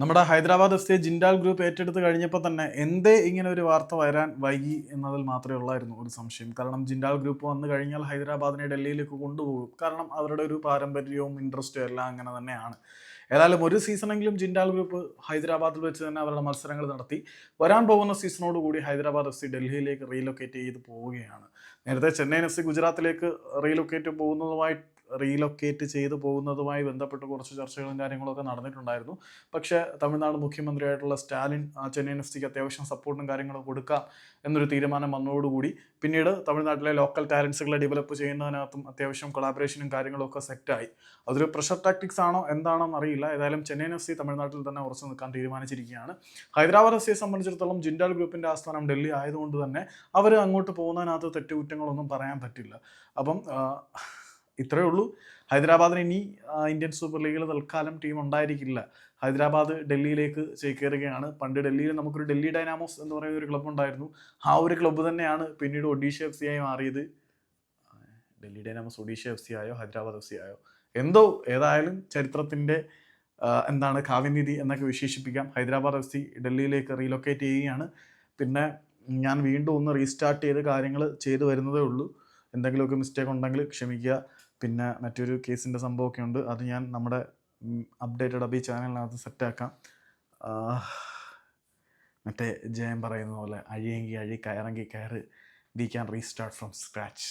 നമ്മുടെ Hyderabad F C Jindal group ഏറ്റെടുത്ത് കഴിഞ്ഞപ്പോൾ തന്നെ എന്തേ ഇങ്ങനെ ഒരു വാർത്ത വരാൻ വൈകി എന്നതിൽ മാത്രമേ ഉള്ളായിരുന്നു ഒരു സംശയം. കാരണം ജിൻഡാൽ ഗ്രൂപ്പ് വന്നു കഴിഞ്ഞാൽ ഹൈദരാബാദിനെ ഡൽഹിയിലേക്ക് കൊണ്ടുപോകും. കാരണം അവരുടെ ഒരു പാരമ്പര്യവും ഇൻട്രസ്റ്റും എല്ലാം അങ്ങനെ തന്നെയാണ്. ഏതായാലും ഒരു സീസണെങ്കിലും ജിൻഡാൽ ഗ്രൂപ്പ് ഹൈദരാബാദിൽ വെച്ച് തന്നെ അവരുടെ മത്സരങ്ങൾ നടത്തി. വരാൻ പോകുന്ന സീസണോട് കൂടി ഹൈദരാബാദ് എഫ് സി ഡൽഹിയിലേക്ക് റീലൊക്കേറ്റ് ചെയ്ത് പോവുകയാണ്. നേരത്തെ ചെന്നൈ എഫ് സി ഗുജറാത്തിലേക്ക് റീലൊക്കേറ്റ് പോകുന്നതുമായി റീലൊക്കേറ്റ് ചെയ്തു പോകുന്നതുമായി ബന്ധപ്പെട്ട് കുറച്ച് ചർച്ചകളും കാര്യങ്ങളൊക്കെ നടന്നിട്ടുണ്ടായിരുന്നു. പക്ഷേ തമിഴ്നാട് മുഖ്യമന്ത്രിയായിട്ടുള്ള സ്റ്റാലിൻ ആ ചെന്നൈയിൻ എഫ് സിക്ക് അത്യാവശ്യം സപ്പോർട്ടും കാര്യങ്ങളും കൊടുക്കാം എന്നൊരു തീരുമാനം വന്നതോടുകൂടി പിന്നീട് തമിഴ്നാട്ടിലെ ലോക്കൽ ടാലൻസുകളെ ഡെവലപ്പ് ചെയ്യുന്നതിനകത്തും അത്യാവശ്യം കൊളാബറേഷനും കാര്യങ്ങളൊക്കെ സെറ്റായി അതൊരു പ്രഷർ ടാക്ടിക്സ് ആണോ എന്താണെന്ന് അറിയില്ല. ഏതായാലും ചെന്നൈയിൻ എഫ് സി തമിഴ്നാട്ടിൽ തന്നെ ഉറച്ചു നിൽക്കാൻ തീരുമാനിച്ചിരിക്കുകയാണ്. ഹൈദരാബാദ് എഫ് സിയെ സംബന്ധിച്ചിടത്തോളം ജിൻഡാൽ ഗ്രൂപ്പിന്റെ ആസ്ഥാനം ഡൽഹി ആയതുകൊണ്ട് തന്നെ അവർ അങ്ങോട്ട് പോകുന്നതിനകത്ത് തെറ്റുകുറ്റങ്ങളൊന്നും പറയാൻ പറ്റില്ല. അപ്പം ഇത്രയേ ഉള്ളൂ. ഹൈദരാബാദിന് ഇനി ഇന്ത്യൻ സൂപ്പർ ലീഗിൽ തൽക്കാലം ടീം ഉണ്ടായിരിക്കില്ല. ഹൈദരാബാദ് ഡൽഹിയിലേക്ക് ചേക്കേറുകയാണ്. പണ്ട് ഡൽഹിയിൽ നമുക്കൊരു ഡൽഹി ഡൈനാമോസ് എന്ന് പറയുന്ന ഒരു ക്ലബ്ബ് ഉണ്ടായിരുന്നു. ആ ഒരു ക്ലബ്ബ് തന്നെയാണ് പിന്നീട് ഒഡീഷ എഫ് ആയി മാറിയത്. Delhi Dynamos Odisha F C ആയോ ഹൈദരാബാദ് എഫ് സി ആയോ? എന്തോ ഏതായാലും ചരിത്രത്തിന്റെ എന്താണ് കാവ്യനിധി എന്നൊക്കെ വിശേഷിപ്പിക്കാം. ഹൈദരാബാദ് എഫ് സി ഡൽഹിയിലേക്ക് റീലൊക്കേറ്റ് ചെയ്യുകയാണ്. പിന്നെ ഞാൻ വീണ്ടും ഒന്ന് റീസ്റ്റാർട്ട് ചെയ്ത് കാര്യങ്ങൾ ചെയ്തു വരുന്നതേ ഉള്ളൂ. എന്തെങ്കിലുമൊക്കെ മിസ്റ്റേക്ക് ഉണ്ടെങ്കിൽ ക്ഷമിക്കുക. പിന്നെ മറ്റൊരു കേസിന്റെ സംഭവമൊക്കെ ഉണ്ട് അത് ഞാൻ നമ്മുടെ അപ്ഡേറ്റഡ് അബി ചാനലിനകത്ത് സെറ്റാക്കാം മറ്റേ ജയം പറയുന്ന പോലെ അഴിയെങ്കിൽ അഴി കയറെങ്കിൽ കയറ് we can restart from scratch